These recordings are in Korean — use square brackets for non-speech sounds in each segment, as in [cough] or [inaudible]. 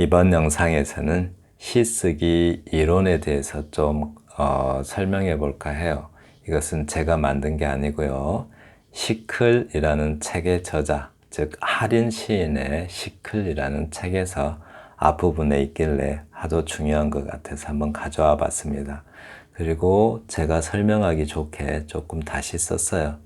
이번 영상에서는 시쓰기 이론에 대해서 좀 어, 설명해 볼까 해요. 이것은 제가 만든 게 아니고요. 시클이라는 책의 저자, 즉 하린 시인의 시클이라는 책에서 앞부분에 있길래 아주 중요한 것 같아서 한번 가져와 봤습니다. 그리고 제가 설명하기 좋게 조금 다시 썼어요.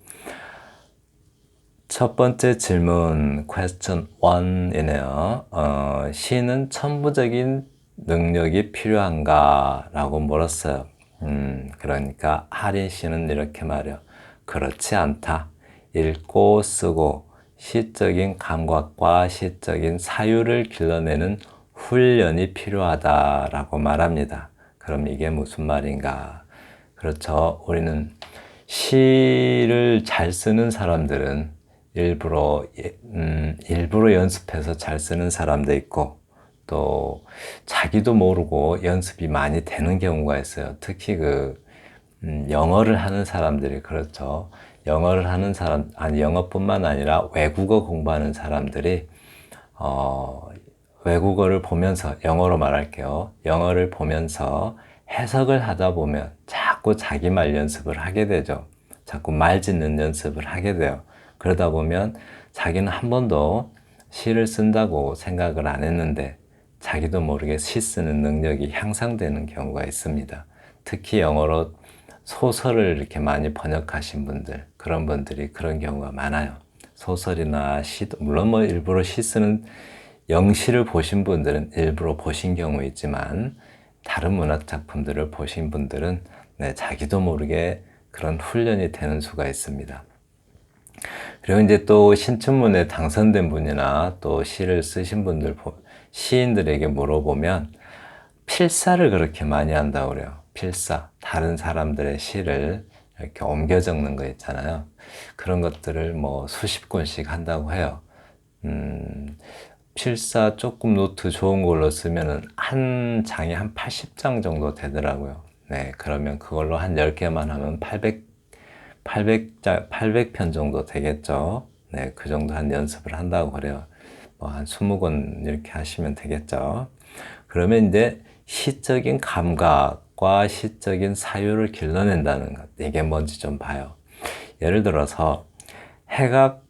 첫 번째 질문, question 1이네요. 어, 시는 천부적인 능력이 필요한가? 라고 물었어요. 음, 그러니까 하린 씨는 이렇게 말해요. 그렇지 않다. 읽고 쓰고 시적인 감각과 시적인 사유를 길러내는 훈련이 필요하다라고 말합니다. 그럼 이게 무슨 말인가? 그렇죠. 우리는 시를 잘 쓰는 사람들은 일부러 예, 음, 일부러 연습해서 잘 쓰는 사람도 있고 또 자기도 모르고 연습이 많이 되는 경우가 있어요. 특히 그 음, 영어를 하는 사람들이 그렇죠. 영어를 하는 사람 아니 영어뿐만 아니라 외국어 공부하는 사람들이 어, 외국어를 보면서 영어로 말할게요. 영어를 보면서 해석을 하다 보면 자꾸 자기 말 연습을 하게 되죠. 자꾸 말 짓는 연습을 하게 돼요. 그러다 보면 자기는 한 번도 시를 쓴다고 생각을 안 했는데 자기도 모르게 시 쓰는 능력이 향상되는 경우가 있습니다. 특히 영어로 소설을 이렇게 많이 번역하신 분들, 그런 분들이 그런 경우가 많아요. 소설이나 시도, 물론 뭐 일부러 시 쓰는 영시를 보신 분들은 일부러 보신 경우 있지만 다른 문학 작품들을 보신 분들은 네, 자기도 모르게 그런 훈련이 되는 수가 있습니다. 그리고 이제 또 신춘문에 당선된 분이나 또 시를 쓰신 분들, 시인들에게 물어보면 필사를 그렇게 많이 한다고 그래요. 필사. 다른 사람들의 시를 이렇게 옮겨 적는 거 있잖아요. 그런 것들을 뭐 수십 권씩 한다고 해요. 음, 필사 조금 노트 좋은 걸로 쓰면은 한 장이 한 80장 정도 되더라고요. 네, 그러면 그걸로 한 10개만 하면 800, 800자, 800편 정도 되겠죠. 네, 그 정도 한 연습을 한다고 그래요. 뭐 한 20권 이렇게 하시면 되겠죠. 그러면 이제 시적인 감각과 시적인 사유를 길러낸다는 것. 이게 뭔지 좀 봐요. 예를 들어서 해가,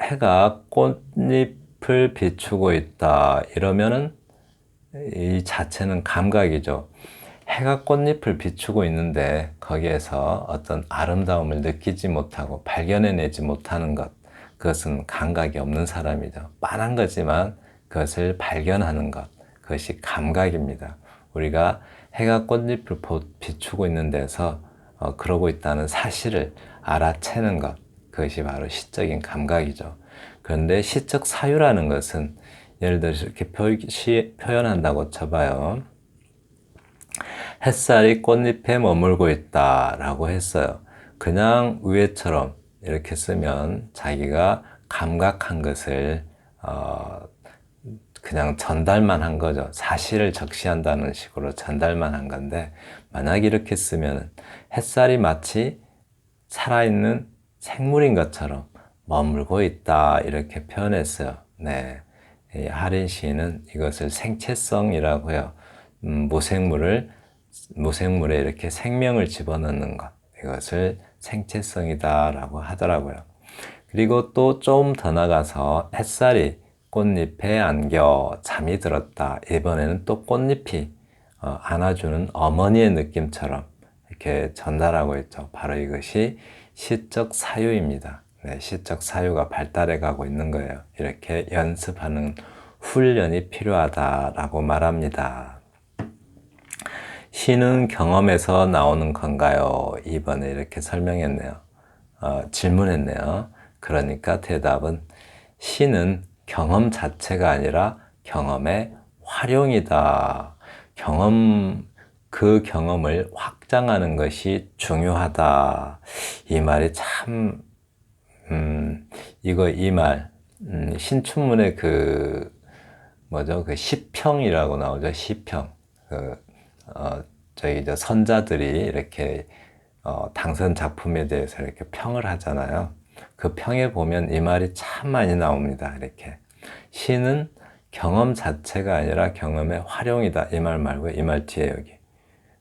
해가 꽃잎을 비추고 있다. 이러면은 이 자체는 감각이죠. 해가 꽃잎을 비추고 있는데 거기에서 어떤 아름다움을 느끼지 못하고 발견해내지 못하는 것. 그것은 감각이 없는 사람이죠. 빤한 거지만 그것을 발견하는 것. 그것이 감각입니다. 우리가 해가 꽃잎을 비추고 있는 데서 어, 그러고 있다는 사실을 알아채는 것. 그것이 바로 시적인 감각이죠. 그런데 시적 사유라는 것은 예를 들어서 이렇게 표, 시, 표현한다고 쳐봐요. 햇살이 꽃잎에 머물고 있다 라고 했어요. 그냥 위에처럼 이렇게 쓰면 자기가 감각한 것을 어, 그냥 전달만 한 거죠. 사실을 적시한다는 식으로 전달만 한 건데 만약 이렇게 쓰면 햇살이 마치 살아있는 생물인 것처럼 머물고 있다 이렇게 표현했어요. 네, 하린 시인은 이것을 생체성이라고 해요. 음, 무생물을 무생물에 이렇게 생명을 집어넣는 것 이것을 생체성이다라고 하더라고요. 그리고 또 좀 더 나가서 햇살이 꽃잎에 안겨 잠이 들었다. 이번에는 또 꽃잎이 어, 안아주는 어머니의 느낌처럼 이렇게 전달하고 있죠. 바로 이것이 시적 사유입니다. 네, 시적 사유가 발달해 가고 있는 거예요. 이렇게 연습하는 훈련이 필요하다라고 말합니다. 시는 경험에서 나오는 건가요? 이번에 이렇게 설명했네요. 어, 질문했네요. 그러니까 대답은 시는 경험 자체가 아니라 경험의 활용이다. 경험, 그 경험을 확장하는 것이 중요하다. 이 말이 참, 음, 이거, 이 말, 음, 신춘문의 그, 뭐죠? 그 시평이라고 나오죠. 시평. 그, 어, 저희 저 선자들이 이렇게 어, 당선 작품에 대해서 이렇게 평을 하잖아요. 그 평에 보면 이 말이 참 많이 나옵니다. 이렇게 시는 경험 자체가 아니라 경험의 활용이다. 이 말 말고 이 말 뒤에 여기.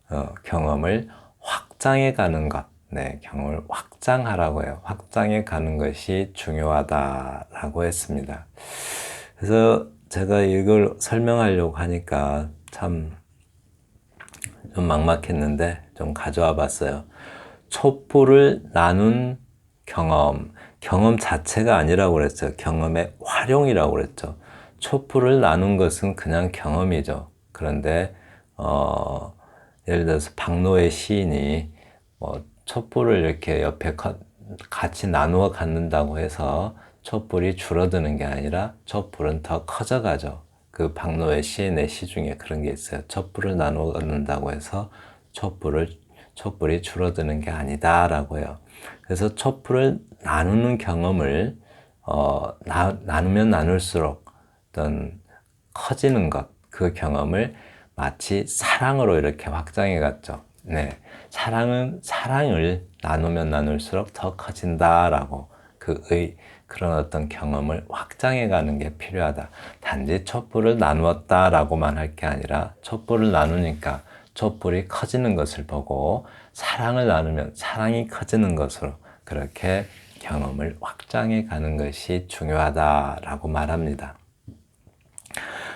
어, 경험을 확장해 가는 것. 네, 경험을 확장하라고 해요. 확장해 가는 것이 중요하다라고 했습니다. 그래서 제가 이걸 설명하려고 하니까 참 좀 막막했는데 좀 가져와 봤어요. 촛불을 나눈 경험, 경험 자체가 아니라고 그랬어요. 경험의 활용이라고 그랬죠. 촛불을 나눈 것은 그냥 경험이죠. 그런데 어, 예를 들어서 박노의 시인이 뭐 촛불을 이렇게 옆에 같이 나누어 갖는다고 해서 촛불이 줄어드는 게 아니라 촛불은 더 커져가죠. 그 박노의 시인의 시 중에 그런 게 있어요. 촛불을 나누어 갖는다고 해서 촛불을 촛불이 줄어드는 게 아니다라고 해요. 그래서 촛불을 나누는 경험을 어, 나, 나누면 나눌수록 어떤 커지는 것, 그 경험을 마치 사랑으로 이렇게 확장해 갔죠. 네. 사랑은, 사랑을 나누면 나눌수록 더 커진다라고 그 의, 그런 어떤 경험을 확장해 가는 게 필요하다. 단지 촛불을 나누었다라고만 할 게 아니라 촛불을 나누니까 촛불이 커지는 것을 보고 사랑을 나누면 사랑이 커지는 것으로 그렇게 경험을 확장해 가는 것이 중요하다라고 말합니다.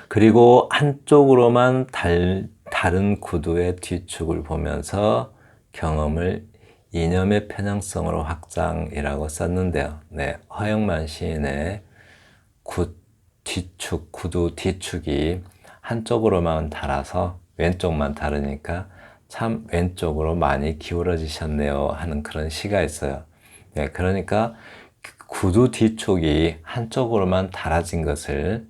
그리고 한쪽으로만 달, 다른 구두의 뒤축을 보면서 경험을 이념의 편향성으로 확장이라고 썼는데요. 네, 허영만 시인의 구, 뒤축, 구두 뒤축이 한쪽으로만 달아서 왼쪽만 다르니까 참 왼쪽으로 많이 기울어지셨네요 하는 그런 시가 있어요. 네, 그러니까 구두 뒤쪽이 한쪽으로만 달아진 것을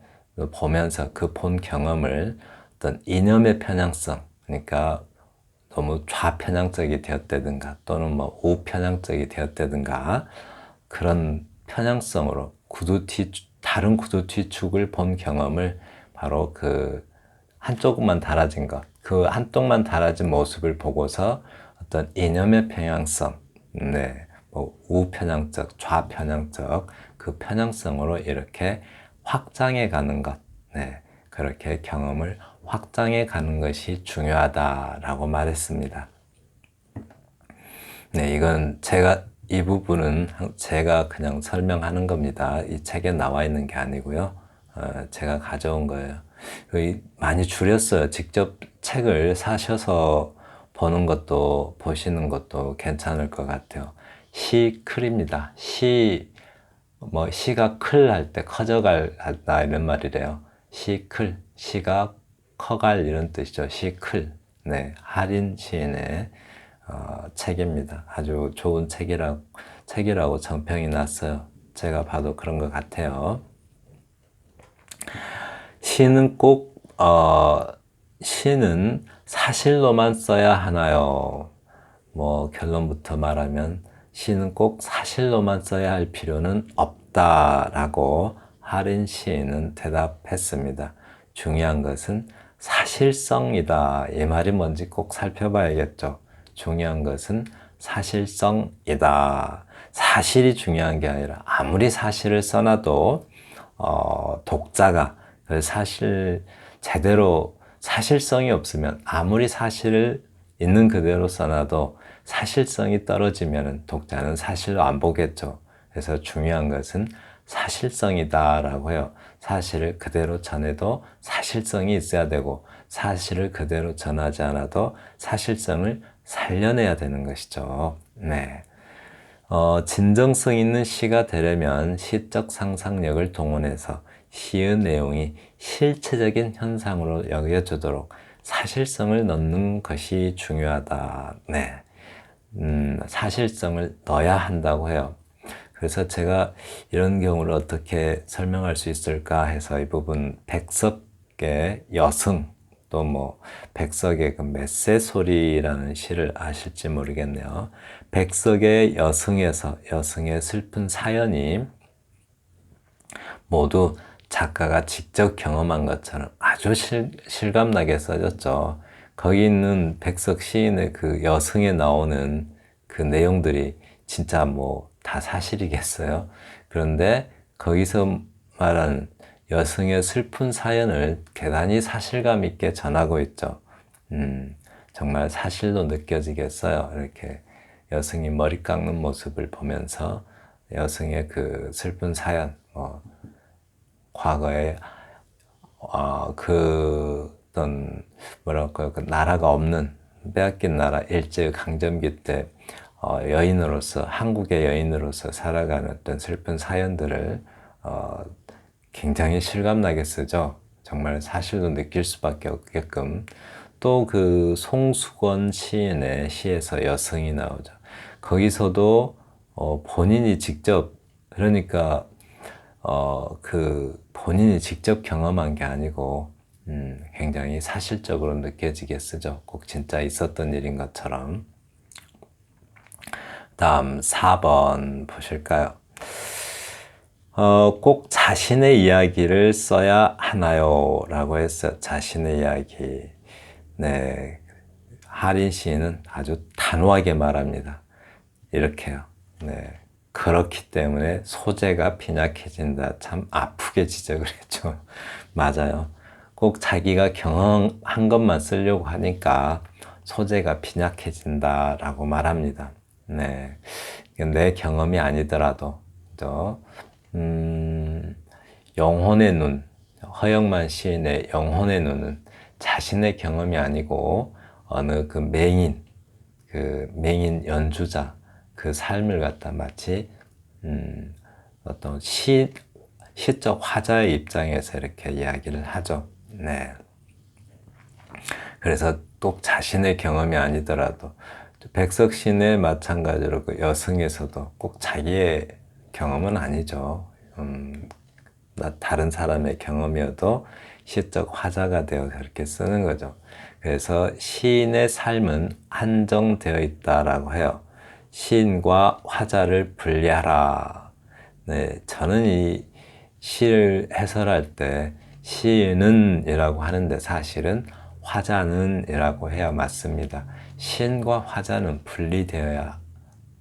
보면서 그 본 경험을 어떤 이념의 편향성, 그러니까 너무 좌편향적이 되었다든가 또는 뭐 우편향적이 되었다든가 그런 편향성으로 구두 뒤 다른 구두 뒤축을 본 경험을 바로 그 한쪽만 달아진 것, 그 한쪽만 달아진 모습을 보고서 어떤 이념의 편향성, 네, 뭐 우편향적, 좌편향적 그 편향성으로 이렇게 확장해 가는 것, 네, 그렇게 경험을 확장해 가는 것이 중요하다라고 말했습니다. 네, 이건 제가 이 부분은 제가 그냥 설명하는 겁니다. 이 책에 나와 있는 게 아니고요. 어, 제가 가져온 거예요. 많이 줄였어요. 직접 책을 사셔서 보는 것도 보시는 것도 괜찮을 것 같아요. 시클입니다. 시, 뭐, 시가 클 할 때 커져갈다 이런 말이래요. 시클, 시가 커갈 이런 뜻이죠. 시클. 네, 할인 시인의 어, 책입니다. 아주 좋은 책이라고, 책이라고 정평이 났어요. 제가 봐도 그런 것 같아요. 시는 꼭, 어, 시는 사실로만 써야 하나요? 뭐, 결론부터 말하면 시는 꼭 사실로만 써야 할 필요는 없다라고 하린 시인은 대답했습니다. 중요한 것은 사실성이다. 이 말이 뭔지 꼭 살펴봐야겠죠. 중요한 것은 사실성이다. 사실이 중요한 게 아니라 아무리 사실을 써놔도 어, 독자가 그 사실 제대로 사실성이 없으면 아무리 사실을 있는 그대로 써놔도 사실성이 떨어지면 독자는 사실로 안 보겠죠. 그래서 중요한 것은 사실성이다라고 해요. 사실을 그대로 전해도 사실성이 있어야 되고 사실을 그대로 전하지 않아도 사실성을 살려내야 되는 것이죠. 네. 어, 진정성 있는 시가 되려면 시적 상상력을 동원해서 시의 내용이 실체적인 현상으로 여겨지도록 사실성을 넣는 것이 중요하다. 네. 음, 사실성을 넣어야 한다고 해요. 그래서 제가 이런 경우를 어떻게 설명할 수 있을까 해서 이 부분 백석의 여승 또 뭐 백석의 그 메세 소리라는 시를 아실지 모르겠네요. 백석의 여승에서 여승의 슬픈 사연이 모두 작가가 직접 경험한 것처럼 아주 실, 실감나게 써졌죠. 거기 있는 백석 시인의 그 여승에 나오는 그 내용들이 진짜 뭐 다 사실이겠어요. 그런데 거기서 말하는 여성의 슬픈 사연을 대단히 사실감 있게 전하고 있죠. 음, 정말 사실로 느껴지겠어요. 이렇게 여성이 머리 깎는 모습을 보면서 여성의 그 슬픈 사연, 뭐, 과거에, 어, 그, 어떤, 뭐랄까요, 그 나라가 없는, 빼앗긴 나라, 일제 강점기 때, 어, 여인으로서, 한국의 여인으로서 살아가는 어떤 슬픈 사연들을, 어, 굉장히 실감나게 쓰죠. 정말 사실도 느낄 수밖에 없게끔. 또 그 송수건 시인의 시에서 여성이 나오죠. 거기서도 어, 본인이 직접 그러니까 어, 그 본인이 직접 경험한 게 아니고 음, 굉장히 사실적으로 느껴지게 쓰죠. 꼭 진짜 있었던 일인 것처럼. 다음 4번 보실까요? 어, 꼭 자신의 이야기를 써야 하나요? 라고 했어요. 자신의 이야기. 네. 하린 시인은 아주 단호하게 말합니다. 이렇게요. 네. 그렇기 때문에 소재가 빈약해진다. 참 아프게 지적을 [laughs] 했죠. 맞아요. 꼭 자기가 경험한 것만 쓰려고 하니까 소재가 빈약해진다라고 말합니다. 네. 내 경험이 아니더라도, 또, 음, 영혼의 눈, 허영만 시인의 영혼의 눈은 자신의 경험이 아니고 어느 그 맹인, 그 맹인 연주자 그 삶을 갖다 마치 음, 어떤 시 시적 화자의 입장에서 이렇게 이야기를 하죠. 네. 그래서 또 자신의 경험이 아니더라도 백석 시인의 마찬가지로 그 여성에서도 꼭 자기의 경험은 아니죠. 음, 다른 사람의 경험이어도 시적 화자가 되어 그렇게 쓰는 거죠. 그래서 시인의 삶은 한정되어 있다라고 해요. 시인과 화자를 분리하라. 네, 저는 이 시를 해설할 때 시인은 이라고 하는데 사실은 화자는 이라고 해야 맞습니다. 시인과 화자는 분리되어야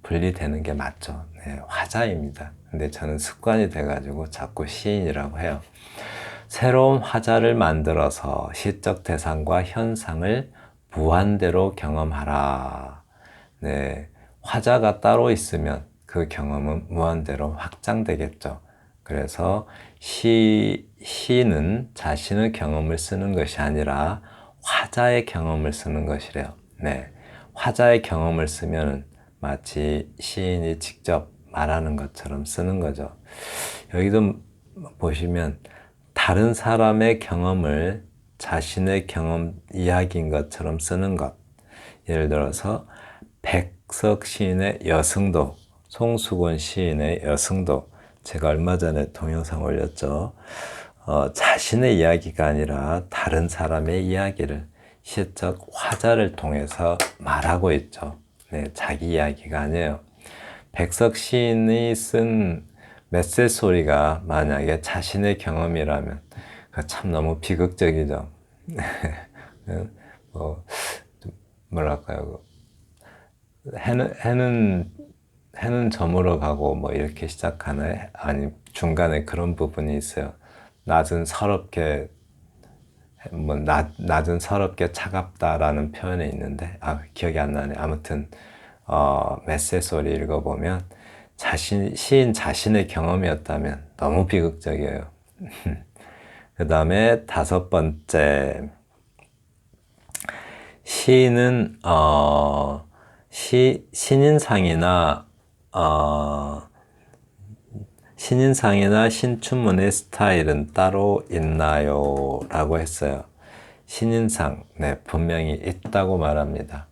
분리되는 게 맞죠. 네, 화자입니다. 근데 저는 습관이 돼가지고 자꾸 시인이라고 해요. 새로운 화자를 만들어서 시적 대상과 현상을 무한대로 경험하라. 네, 화자가 따로 있으면 그 경험은 무한대로 확장되겠죠. 그래서 시, 시는 자신의 경험을 쓰는 것이 아니라 화자의 경험을 쓰는 것이래요. 네. 화자의 경험을 쓰면 마치 시인이 직접 말하는 것처럼 쓰는 거죠. 여기도 보시면 다른 사람의 경험을 자신의 경험 이야기인 것처럼 쓰는 것. 예를 들어서 백석 시인의 여승도, 송수곤 시인의 여승도. 제가 얼마 전에 동영상 올렸죠. 어, 자신의 이야기가 아니라 다른 사람의 이야기를 시적 화자를 통해서 말하고 있죠. 네, 자기 이야기가 아니에요. 백석 시인이 쓴 메세 소리가 만약에 자신의 경험이라면 참 너무 비극적이죠. [laughs] 뭐 뭐랄까요? 해는 해는 해는 저물어 가고 뭐 이렇게 시작하는 아니 중간에 그런 부분이 있어요. 낮은 서럽게 뭐 낮, 낮은 서럽게 차갑다라는 표현이 있는데 아 기억이 안 나네. 아무튼 어, 메세 소리 읽어보면 자신, 시인 자신의 경험이었다면 너무 비극적이에요. [laughs] 그 다음에 다섯 번째, 시인은, 어, 시, 신인상이나, 어, 신인상이나 신춘문의 스타일은 따로 있나요? 라고 했어요. 신인상, 네, 분명히 있다고 말합니다.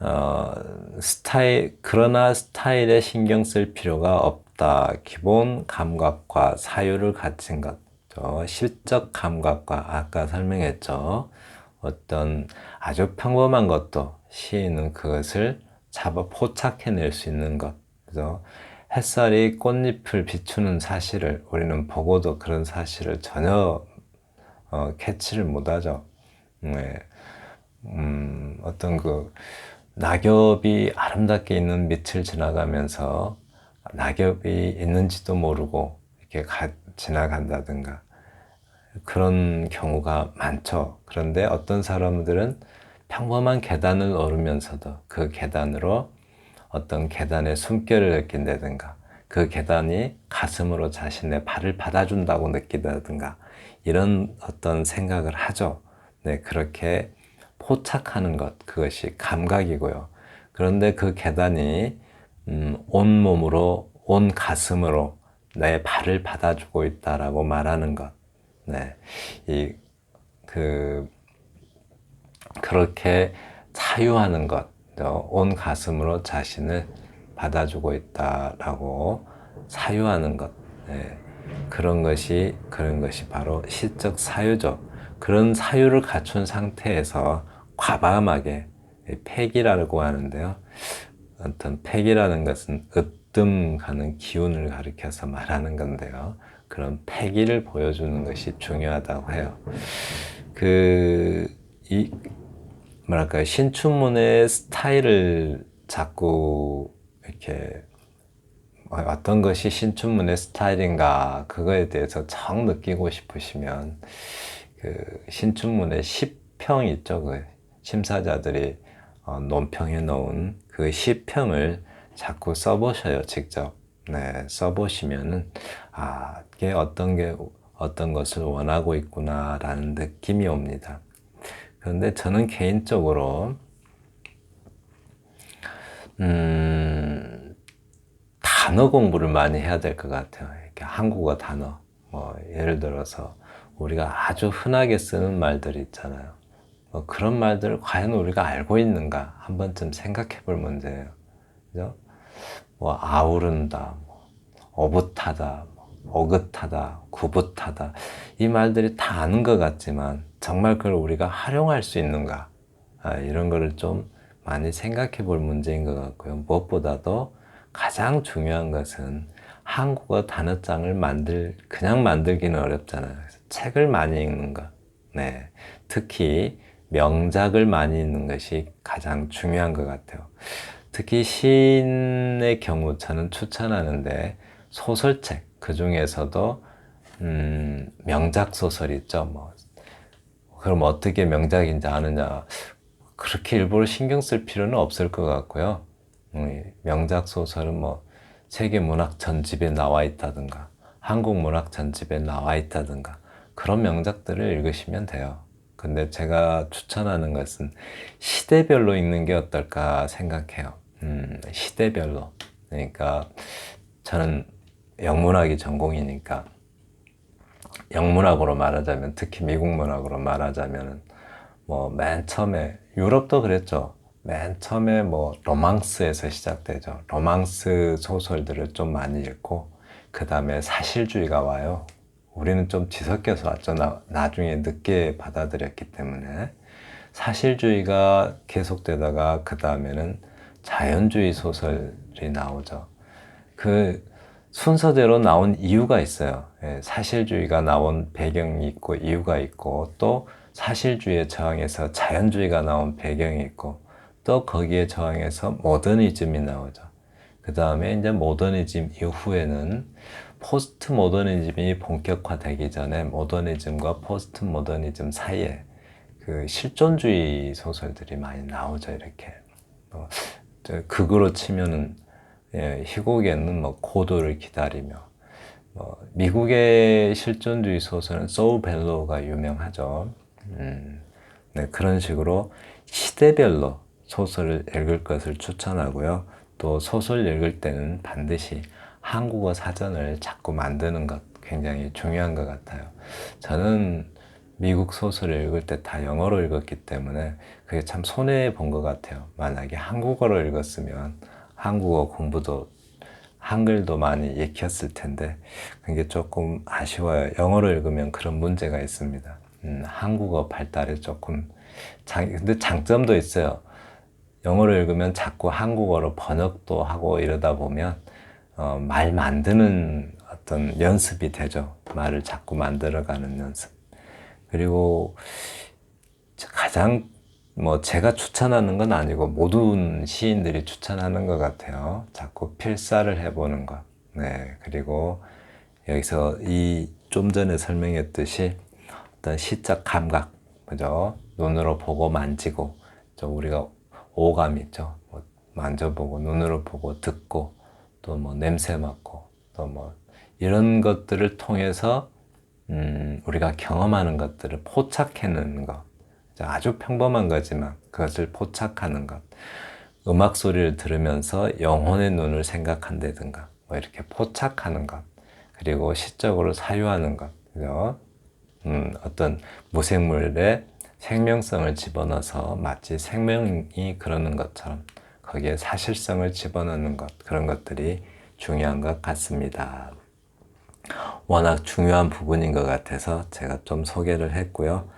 어, 스타일, 그러나 스타일에 신경 쓸 필요가 없다. 기본 감각과 사유를 갖춘 것. 실적 감각과 아까 설명했죠. 어떤 아주 평범한 것도 시인은 그것을 잡아 포착해낼 수 있는 것. 그래서 햇살이 꽃잎을 비추는 사실을 우리는 보고도 그런 사실을 전혀 어, 캐치를 못하죠. 네. 음, 어떤 그 낙엽이 아름답게 있는 밑을 지나가면서 낙엽이 있는지도 모르고 이렇게 가, 지나간다든가 그런 경우가 많죠. 그런데 어떤 사람들은 평범한 계단을 오르면서도 그 계단으로 어떤 계단의 숨결을 느낀다든가 그 계단이 가슴으로 자신의 발을 받아준다고 느낀다든가 이런 어떤 생각을 하죠. 네, 그렇게 포착하는 것, 그것이 감각이고요. 그런데 그 계단이 음, 온 몸으로, 온 가슴으로 내 발을 받아주고 있다라고 말하는 것. 네. 이, 그, 그렇게 차유하는 것, 온 가슴으로 자신을 받아주고 있다라고 사유하는 것. 네. 그런 것이, 그런 것이 바로 시적 사유죠. 그런 사유를 갖춘 상태에서 과감하게 팩이라고 하는데요. 어떤 팩이라는 것은 으뜸하는 기운을 가리켜서 말하는 건데요. 그런 패기를 보여주는 것이 중요하다고 해요. 그, 이, 뭐랄까요. 신춘문의 스타일을 자꾸 이렇게 어떤 것이 신춘문의 스타일인가 그거에 대해서 정 느끼고 싶으시면 그 신춘문의 10평 있죠. 그 심사자들이 어, 논평해 놓은 그 시평을 자꾸 써보셔요, 직접. 네, 써보시면은, 아, 이게 어떤 게, 어떤 것을 원하고 있구나라는 느낌이 옵니다. 그런데 저는 개인적으로, 음, 단어 공부를 많이 해야 될 것 같아요. 이렇게 한국어 단어. 뭐, 예를 들어서, 우리가 아주 흔하게 쓰는 말들 있잖아요. 뭐 그런 말들을 과연 우리가 알고 있는가 한 번쯤 생각해 볼 문제예요. 그죠? 뭐 아우른다, 뭐 어붓하다, 뭐 어긋하다, 구붓하다 이 말들이 다 아는 것 같지만 정말 그걸 우리가 활용할 수 있는가 아, 이런 거를 좀 많이 생각해 볼 문제인 것 같고요. 무엇보다도 가장 중요한 것은 한국어 단어장을 만들 그냥 만들기는 어렵잖아요. 책을 많이 읽는 것. 네. 특히 명작을 많이 읽는 것이 가장 중요한 것 같아요. 특히 시인의 경우 저는 추천하는데 소설책 그 중에서도 음, 명작 소설 있죠. 뭐 그럼 어떻게 명작인지 아느냐 그렇게 일부러 신경 쓸 필요는 없을 것 같고요. 음, 명작 소설은 뭐 세계 문학 전집에 나와 있다든가 한국 문학 전집에 나와 있다든가 그런 명작들을 읽으시면 돼요. 근데 제가 추천하는 것은 시대별로 읽는 게 어떨까 생각해요. 음, 시대별로. 그러니까 저는 영문학이 전공이니까 영문학으로 말하자면 특히 미국 문학으로 말하자면 뭐 맨 처음에 유럽도 그랬죠. 맨 처음에 뭐 로망스에서 시작되죠. 로망스 소설들을 좀 많이 읽고 그 다음에 사실주의가 와요. 우리는 좀 뒤섞여서 왔죠. 나, 나중에 늦게 받아들였기 때문에. 사실주의가 계속되다가 그 다음에는 자연주의 소설이 나오죠. 그 순서대로 나온 이유가 있어요. 예, 사실주의가 나온 배경이 있고 이유가 있고 또 사실주의에 저항해서 자연주의가 나온 배경이 있고 또 거기에 저항해서 모더니즘이 나오죠. 그 다음에 이제 모더니즘 이후에는 포스트 모더니즘이 본격화되기 전에 모더니즘과 포스트 모더니즘 사이에 그 실존주의 소설들이 많이 나오죠 이렇게 뭐, 극으로 치면은 예, 희곡에는 뭐 고도를 기다리며 뭐 미국의 실존주의 소설은 소울 벨로가 유명하죠. 음, 네, 그런 식으로 시대별로 소설을 읽을 것을 추천하고요. 또 소설 읽을 때는 반드시 한국어 사전을 자꾸 만드는 것 굉장히 중요한 것 같아요. 저는 미국 소설을 읽을 때 다 영어로 읽었기 때문에 그게 참 손해 본 것 같아요. 만약에 한국어로 읽었으면 한국어 공부도 한글도 많이 익혔을 텐데 그게 조금 아쉬워요. 영어로 읽으면 그런 문제가 있습니다. 음, 한국어 발달에 조금 장, 근데 장점도 있어요. 영어로 읽으면 자꾸 한국어로 번역도 하고 이러다 보면 어, 말 만드는 어떤 연습이 되죠. 말을 자꾸 만들어가는 연습. 그리고 가장 뭐 제가 추천하는 건 아니고 모든 시인들이 추천하는 것 같아요. 자꾸 필사를 해보는 것. 네. 그리고 여기서 이 좀 전에 설명했듯이 어떤 시적 감각, 그죠? 눈으로 보고 만지고, 저 우리가 오감 있죠? 뭐 만져보고, 눈으로 보고, 듣고, 또 뭐 냄새 맡고, 또 뭐 이런 것들을 통해서 음, 우리가 경험하는 것들을 포착해내는 것. 아주 평범한 거지만 그것을 포착하는 것. 음악 소리를 들으면서 영혼의 눈을 생각한다든가, 뭐 이렇게 포착하는 것. 그리고 시적으로 사유하는 것. 그죠? 음, 어떤 무생물의 생명성을 집어넣어서 마치 생명이 그러는 것처럼 거기에 사실성을 집어넣는 것. 그런 것들이 중요한 것 같습니다. 워낙 중요한 부분인 것 같아서 제가 좀 소개를 했고요.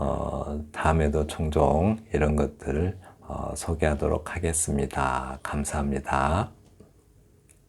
어, 다음에도 종종 이런 것들을 어, 소개하도록 하겠습니다. 감사합니다.